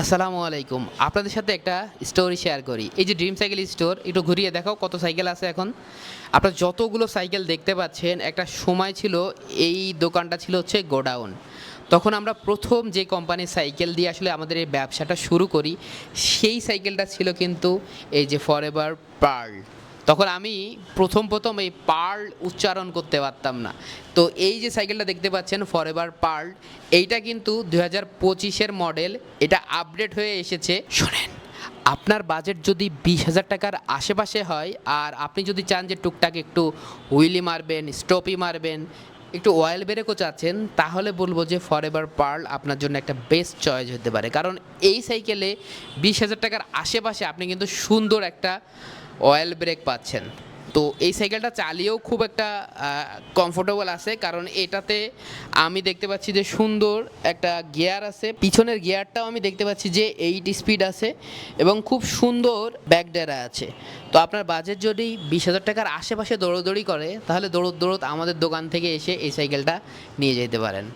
আসসালামু আলাইকুম। আপনাদের সাথে একটা স্টোরি শেয়ার করি। এই যে ড্রিম সাইকেল স্টোর একটু ঘুরিয়ে দেখাও কত সাইকেল আছে এখন। আপনারা যতগুলো সাইকেল দেখতে পাচ্ছেন, একটা সময় ছিল, এই দোকানটা ছিল হচ্ছে গোডাউন তখন আমরা প্রথম যে কোম্পানির সাইকেল দিয়ে আসলে আমাদের এই ব্যবসাটা শুরু করি, সেই সাইকেলটা ছিল কিন্তু এই যে ফর এভার পার্ল তখন আমি প্রথম প্রথম এই পার্ল উচ্চারণ করতে পারতাম না। তো এই যে সাইকেলটা দেখতে পাচ্ছেন ফর এভার পার্ল, এইটা কিন্তু দুই হাজার পঁচিশের মডেল এটা আপডেট হয়ে এসেছে। শোনেন, আপনার বাজেট যদি বিশ হাজার টাকার আশেপাশে হয়, আর আপনি যদি চান যে টুকটাক একটু হুইলি মারবেন, স্টপি মারবেন, একটু অয়েল ব্রেকও চাচ্ছেন, তাহলে বলব যে ফর এভার পার্ল আপনার জন্য একটা বেস্ট চয়েস হতে পারে। কারণ এই সাইকেলে বিশ হাজার টাকার আশেপাশে আপনি কিন্তু সুন্দর একটা অয়েল ব্রেক পাচ্ছেন। তো এই সাইকেলটা চালিয়েও খুব একটা কমফোর্টেবল আছে, কারণ এটাতে আমি দেখতে পাচ্ছি যে সুন্দর একটা গিয়ার আছে। পিছনের গিয়ারটাও আমি দেখতে পাচ্ছি যে এইট স্পিড আছে এবং খুব সুন্দর ব্যাকডেরা আছে। তো আপনার বাজেট যদি বিশ হাজার টাকার আশেপাশে দৌড়োদৌড়ি করে, তাহলে দৌড়ত দৌড়ত আমাদের দোকান থেকে এসে এই সাইকেলটা নিয়ে যেতে পারেন।